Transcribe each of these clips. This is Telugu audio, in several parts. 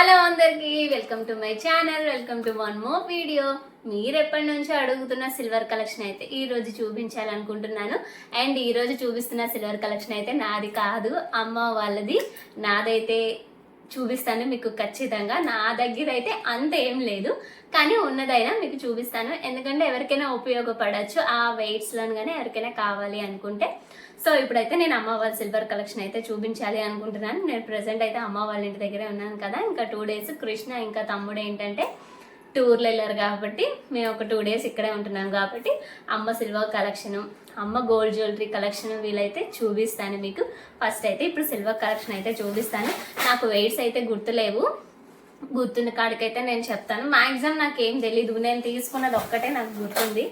హలో అందరికి welcome to my channel welcome to one more video. మీరు ఎప్పటి నుంచో అడుగుతున్న సిల్వర్ కలెక్షన్ అయితే ఈ రోజు చూపించాలనుకుంటున్నాను. అండ్ ఈ రోజు చూపిస్తున్న సిల్వర్ కలెక్షన్ అయితే నాది కాదు అమ్మ వాళ్ళది. నాదైతే చూపిస్తాను మీకు ఖచ్చితంగా. నా దగ్గర అయితే అంత ఏం లేదు కానీ ఉన్నదైనా మీకు చూపిస్తాను. ఎందుకంటే ఎవరికైనా ఉపయోగపడచ్చు ఆ వెయిట్స్లో కానీ ఎవరికైనా కావాలి అనుకుంటే. సో ఇప్పుడైతే నేను అమ్మ వాళ్ళ సిల్వర్ కలెక్షన్ అయితే చూపించాలి అనుకుంటున్నాను. నేను ప్రజెంట్ అయితే అమ్మ వాళ్ళ ఇంటి దగ్గరే ఉన్నాను కదా. ఇంకా టూ డేస్ కృష్ణ ఇంకా తమ్ముడు ఏంటంటే టూర్లు వెళ్ళారు కాబట్టి మేము ఒక టూ డేస్ ఇక్కడే ఉంటున్నాం కాబట్టి అమ్మ సిల్వర్ కలెక్షను అమ్మ గోల్డ్ జ్యువెలరీ కలెక్షన్ వీలైతే చూపిస్తాను మీకు. ఫస్ట్ అయితే ఇప్పుడు సిల్వర్ కలెక్షన్ అయితే చూపిస్తాను. నాకు వెయిట్స్ అయితే గుర్తులేవు. గుర్తున్న కాడికైతే నేను చెప్తాను. మ్యాక్సిమం నాకు ఏం తెలీదు. నేను తీసుకున్నది ఒక్కటే నాకు గుర్తుంది.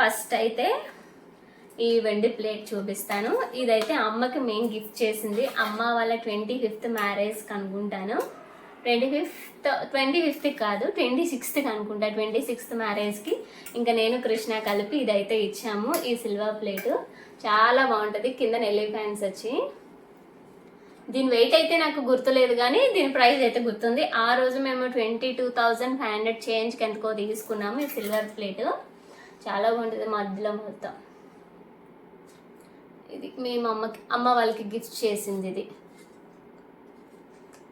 ఫస్ట్ అయితే ఈ వెండి ప్లేట్ చూపిస్తాను. ఇదైతే అమ్మకి మెయిన్ గిఫ్ట్ చేసింది. అమ్మ వాళ్ళ ట్వంటీ ఫిఫ్త్ మ్యారేజ్ కనుక్కుంటాను. ట్వంటీ ఫిఫ్త్ ట్వంటీ ఫిఫ్త్ కాదు ట్వంటీ సిక్స్త్కి అనుకుంటా ట్వంటీ సిక్స్త్ మ్యారేజ్కి ఇంకా నేను కృష్ణ కలిపి ఇదైతే ఇచ్చాము. ఈ సిల్వర్ ప్లేటు చాలా బాగుంటుంది. కింద నెల్లి ఫ్యాన్స్ వచ్చి. దీని వెయిట్ అయితే నాకు గుర్తులేదు కానీ దీని ప్రైస్ అయితే గుర్తుంది. ఆ రోజు మేము twenty two thousand five hundred చేంజ్కి ఎంతకో తీసుకున్నాము ఈ సిల్వర్ ప్లేటు. చాలా బాగుంటుంది మధ్యలో మొత్తం. ఇది మేము అమ్మకి అమ్మ వాళ్ళకి గిఫ్ట్ చేసింది ఇది.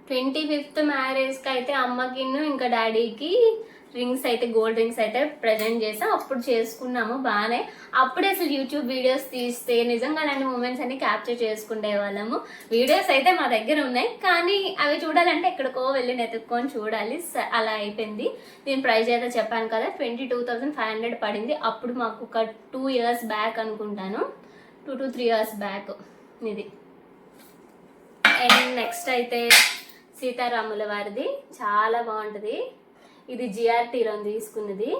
ట్వంటీ ఫిఫ్త్ మ్యారేజ్కి అయితే అమ్మకి ఇంకా డాడీకి రింగ్స్ అయితే గోల్డ్ రింగ్స్ అయితే ప్రజెంట్ చేసాం. అప్పుడు చేసుకున్నాము బాగానే అప్పుడే అసలు యూట్యూబ్ వీడియోస్ తీస్తే నిజంగా అలాంటి మూమెంట్స్ అన్ని క్యాప్చర్ చేసుకునే వాళ్ళము. వీడియోస్ అయితే మా దగ్గర ఉన్నాయి కానీ అవి చూడాలంటే ఎక్కడికో వెళ్ళి నెతుక్కొని చూడాలి. స- అలా అయిపోయింది. నేను ప్రైజ్ అయితే చెప్పాను కదా twenty two thousand five hundred పడింది. అప్పుడు మాకు ఒక టూ ఇయర్స్ బ్యాక్ అనుకుంటాను. Two to three hours back ఇది. అండ్ నెక్స్ట్ అయితే సీతారాముల వారిది. చాలా బాగుంటుంది. ఇది జిఆర్టీలో తీసుకున్నది.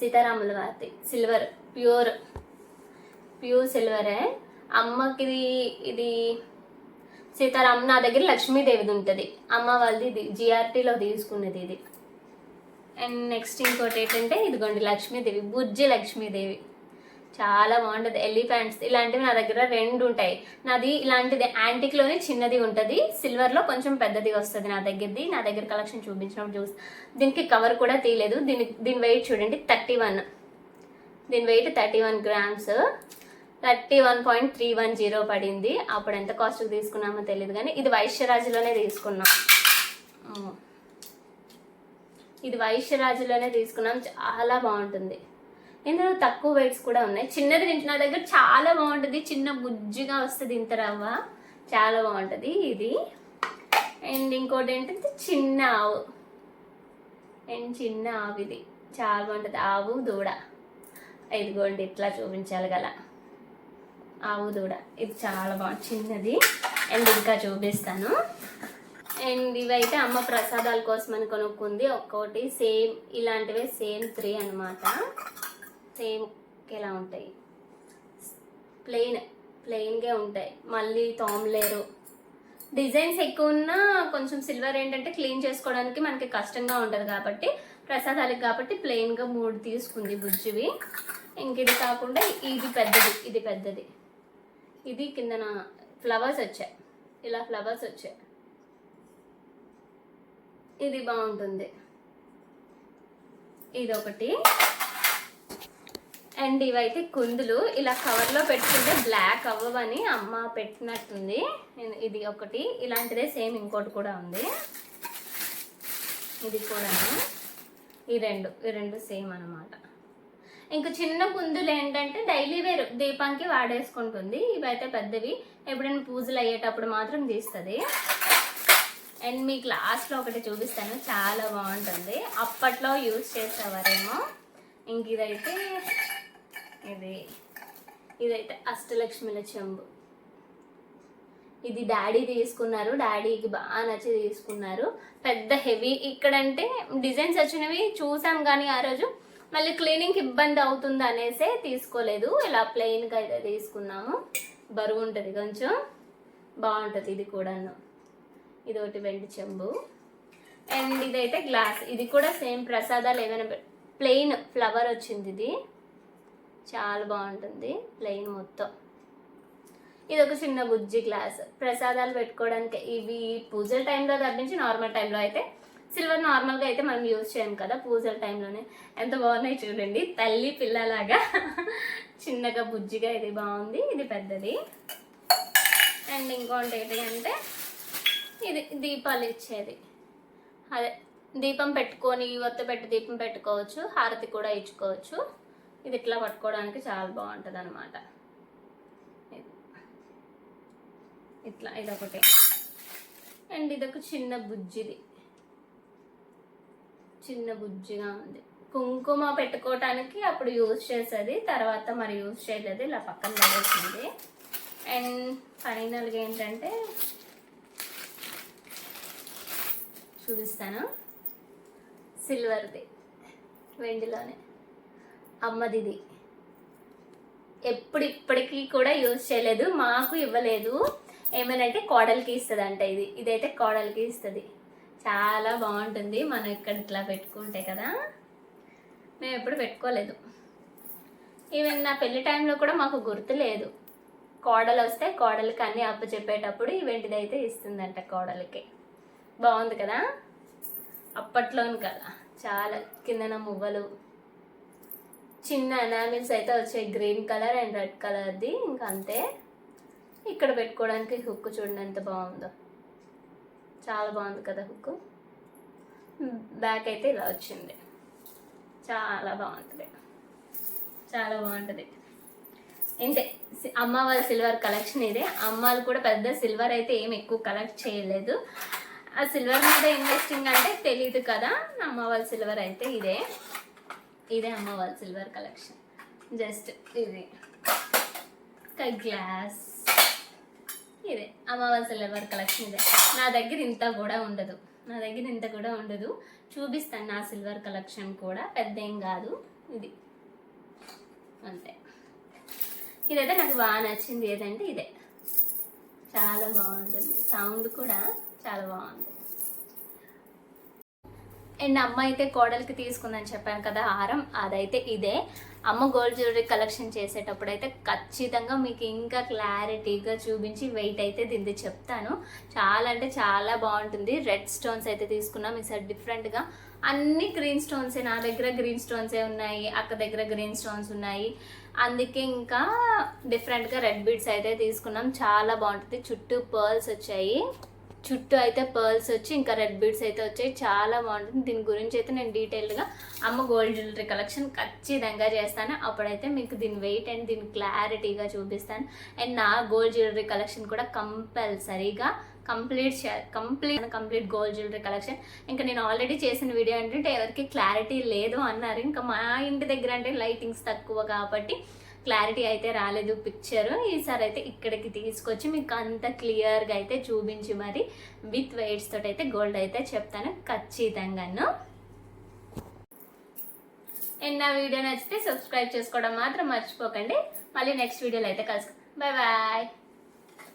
సీతారాముల వారిది. సిల్వర్ ప్యూర్ ప్యూర్ సిల్వరే అమ్మకి ఇది ఇది సీతారాం నా దగ్గర లక్ష్మీదేవిది ఉంటుంది. అమ్మ వాళ్ళది ఇది జిఆర్టీలో తీసుకున్నది ఇది. అండ్ నెక్స్ట్ ఇంకోటి ఏంటంటే ఇదిగోండి లక్ష్మీదేవి బుజ్జి లక్ష్మీదేవి. చాలా బాగుంటుంది. ఎలిఫెంట్స్ ఇలాంటివి నా దగ్గర రెండు ఉంటాయి. నాది ఇలాంటిది యాంటిక్లోనే చిన్నది ఉంటుంది. సిల్వర్లో కొంచెం పెద్దది వస్తుంది నా దగ్గరది. నా దగ్గర కలెక్షన్ చూపించినప్పుడు చూసి దీనికి కవర్ కూడా తీయలేదు. దీని దీని వెయిట్ చూడండి థర్టీ వన్ దీని weight thirty one grams thirty one point three one zero పడింది. అప్పుడు ఎంత కాస్ట్ తీసుకున్నామో తెలియదు కానీ ఇది వైశ్యరాజులోనే తీసుకున్నాం. ఇది వైశ్యరాజులోనే తీసుకున్నాం. చాలా బాగుంటుంది. ఇందులో తక్కువ వెయిట్స్ కూడా ఉన్నాయి. చిన్నది నుంచి నా దగ్గర చాలా బాగుంటుంది. చిన్న బుజ్జిగా వస్తుంది ఇంత రవ్వ. చాలా బాగుంటుంది ఇది. అండ్ ఇంకోటి ఏంటంటే చిన్న ఆవు. అండ్ చిన్న ఆవు ఇది. చాలా బాగుంటుంది. ఆవు దూడ. ఇదిగోండి ఇట్లా చూపించాలి గల ఆవు దూడ. ఇది చాలా బాగుంది. చిన్నది. అండ్ ఇంకా చూపిస్తాను. అండ్ ఇవైతే అమ్మ ప్రసాదాల కోసం అని కొనుక్కుంది. ఒక్కోటి సేమ్ ఇలాంటివే సేమ్ త్రీ అనమాట సేమ్ ఎలా ఉంటాయి. ప్లెయిన్ ప్లెయిన్గా ఉంటాయి. మళ్ళీ తోమలేరు డిజైన్స్ ఎక్కువ ఉన్నా కొంచెం సిల్వర్ ఏంటంటే క్లీన్ చేసుకోవడానికి మనకి కష్టంగా ఉంటుంది కాబట్టి ప్రసాదాలకు కాబట్టి ప్లెయిన్గా మూడు తీసుకుంది బుజ్జివి. ఇంక ఇది కాకుండా ఇది పెద్దది ఇది పెద్దది. ఇది కిందన ఫ్లవర్స్ వచ్చాయి. ఇలా ఫ్లవర్స్ వచ్చాయి. ఇది బాగుంటుంది. ఇది ఒకటి అండ్ ఇవైతే కుందులు. ఇలా కవర్లో పెట్టుకుంటే బ్లాక్ అవ్వవని అమ్మ పెట్టినట్టుంది. ఇది ఒకటి. ఇలాంటిదే సేమ్ ఇంకోటి కూడా ఉంది. ఇది కూడా. ఈ రెండు. ఈ రెండు సేమ్ అన్నమాట. ఇంకా చిన్న కుందులు ఏంటంటే డైలీ వేర్ దీపానికి వాడేసుకుంటుంది. ఇవైతే పెద్దవి. ఎప్పుడైనా పూజలు అయ్యేటప్పుడు మాత్రం తీస్తుంది. అండ్ మీకు లాస్ట్లో ఒకటి చూపిస్తాను. చాలా బాగుంటుంది. అప్పట్లో యూజ్ చేసేవారేమో. ఇంక ఇదైతే ఇది. ఇదైతే అష్టలక్ష్మిల చెంబు. ఇది డాడీ తీసుకున్నారు. డాడీకి బాగా నచ్చి తీసుకున్నారు. పెద్ద హెవీ. ఇక్కడంటే డిజైన్స్ వచ్చినవి చూసాం కానీ ఆ రోజు మళ్ళీ క్లీనింగ్కి ఇబ్బంది అవుతుంది అనేసే తీసుకోలేదు. ఇలా ప్లెయిన్గా అయితే తీసుకున్నాము. బరువు ఉంటుంది కొంచెం. బాగుంటుంది ఇది కూడాను. ఇది ఒకటి వెండి చెంబు. అండ్ ఇదైతే గ్లాస్. ఇది కూడా సేమ్ ప్రసాదాలు ఏమైనా ప్లెయిన్ ఫ్లవర్ వచ్చింది ఇది. చాలా బాగుంటుంది ప్లెయిన్ మొత్తం. ఇది ఒక చిన్న బుజ్జి గ్లాస్ ప్రసాదాలు పెట్టుకోవడానికి ఇవి పూజల టైంలో తప్పించి నార్మల్ టైంలో అయితే సిల్వర్ నార్మల్గా అయితే మనం యూజ్ చేయం కదా పూజల టైంలోనే ఎంత బాగున్నాయి చూడండి. తల్లి పిల్లలాగా. చిన్నగా బుజ్జిగా ఇది బాగుంది. ఇది పెద్దది. అండ్ ఇంకోటి ఏంటి అంటే ఇది దీపాలు ఇచ్చేది. అదే దీపం పెట్టుకొని ఒత్త పెట్టి దీపం పెట్టుకోవచ్చు హారతి కూడా ఇచ్చుకోవచ్చు. ఇది ఇట్లా పట్టుకోవడానికి చాలా బాగుంటుంది అనమాట ఇట్లా ఇదొకటి. అండ్ ఇదొక చిన్న బుజ్జిది. చిన్న బుజ్జిగా ఉంది. కుంకుమ పెట్టుకోవటానికి అప్పుడు యూజ్ చేసేది తర్వాత మరి యూజ్ చేయలేదు ఇలా పక్కన పడేసింది. అండ్ ఫైనల్గా ఏంటంటే చూపిస్తాను. సిల్వర్ది వెండిలోనే. అమ్మదిది. ఎప్పుడు ఇప్పటికీ కూడా యూజ్ చేయలేదు మాకు ఇవ్వలేదు. ఏమనంటే కోడలికి ఇస్తుంది అంట ఇది. ఇదైతే కోడలికి ఇస్తుంది. చాలా బాగుంటుంది. మనం ఇక్కడ ఇట్లా పెట్టుకుంటే కదా. మేము ఎప్పుడు పెట్టుకోలేదు. ఈవెన్ నా పెళ్ళి టైంలో కూడా మాకు గుర్తు లేదు. కోడలు వస్తే కోడలికి అన్ని అప్పు చెప్పేటప్పుడు ఇవేంటిది అయితే ఇస్తుందంట కోడలికి. బాగుంది కదా? అప్పట్లోని కదా. చాలా కిందన మువ్వలు చిన్న అనామిల్స్ అయితే వచ్చాయి. గ్రీన్ కలర్ అండ్ రెడ్ కలర్ది ఇంకా అంతే. ఇక్కడ పెట్టుకోవడానికి హుక్ చూడండి ఎంత బాగుందో. చాలా బాగుంది కదా హుక్ బ్యాక్ అయితే ఇలా వచ్చింది. చాలా బాగుంటుంది. చాలా బాగుంటుంది. ఇంతే. అమ్మ వాళ్ళ సిల్వర్ కలెక్షన్ ఇదే. అమ్మాలు కూడా పెద్ద సిల్వర్ అయితే ఏం ఎక్కువ కలెక్ట్ చేయలేదు. ఆ సిల్వర్ మీద ఇన్వెస్టింగ్ అంటే తెలియదు కదా. అమ్మ వాళ్ళ సిల్వర్ అయితే ఇదే. ఇదే అమ్మ వాళ్ళ సిల్వర్ కలెక్షన్. జస్ట్ ఇది. ఒక గ్లాస్. ఇదే. అమ్మవారి సిల్వర్ కలెక్షన్ ఇదే. నా దగ్గర ఇంత కూడా ఉండదు. నా దగ్గర ఇంత కూడా ఉండదు. చూపిస్తాను నా సిల్వర్ కలెక్షన్ కూడా. పెద్ద ఏం కాదు. ఇది. అంతే. ఇదైతే నాకు బాగా నచ్చింది. ఏదంటే ఇదే. చాలా బాగుంటుంది. సౌండ్ కూడా చాలా బాగుంటుంది అండ్ అమ్మ అయితే కోడలికి తీసుకుందని చెప్పాను కదా హారం అదైతే ఇదే. అమ్మ గోల్డ్ జ్యువెలరీ కలెక్షన్ చేసేటప్పుడు అయితే ఖచ్చితంగా మీకు ఇంకా క్లారిటీగా చూపించి వెయిట్ అయితే దీన్ని చెప్తాను. చాలా అంటే చాలా బాగుంటుంది. రెడ్ స్టోన్స్ అయితే తీసుకున్నాం. ఈసారి డిఫరెంట్గా అన్ని గ్రీన్ స్టోన్సే నా దగ్గర గ్రీన్ స్టోన్సే ఉన్నాయి అక్క దగ్గర గ్రీన్ స్టోన్స్ ఉన్నాయి. అందుకే ఇంకా డిఫరెంట్గా రెడ్ బీడ్స్ అయితే తీసుకున్నాం. చాలా బాగుంటుంది. చుట్టూ పర్ల్స్ వచ్చాయి. చుట్టూ అయితే పర్ల్స్ వచ్చి ఇంకా రెడ్ బీడ్స్ అయితే వచ్చాయి. చాలా బాగుంటుంది. దీని గురించి అయితే నేను డీటెయిల్డ్గా అమ్మ గోల్డ్ జ్యువెలరీ కలెక్షన్ ఖచ్చితంగా చేస్తాను. అప్పుడైతే మీకు దీని వెయిట్ అండ్ దీని క్లారిటీగా చూపిస్తాను. అండ్ నా గోల్డ్ జ్యువెలరీ కలెక్షన్ కూడా కంపల్సరీగా complete complete complete gold jewellery collection ఇంకా నేను ఆల్రెడీ చేసిన వీడియో ఏంటంటే ఎవరికి క్లారిటీ లేదు అన్నారు. ఇంకా మా ఇంటి దగ్గర అంటే లైటింగ్స్ తక్కువ కాబట్టి క్లారిటీ అయితే రాలేదు పిక్చర్. ఈసారి అయితే ఇక్కడికి తీసుకొచ్చి మీకు అంత క్లియర్గా అయితే చూపించి మరి విత్ వెయిట్స్ తోటి అయితే గోల్డ్ అయితే చెప్తాను ఖచ్చితంగాను. అండ్ నా వీడియో నచ్చితే సబ్స్క్రైబ్ చేసుకోవడం మాత్రం మర్చిపోకండి. మళ్ళీ నెక్స్ట్ వీడియోలో అయితే కలుసుకో బాయ్ బాయ్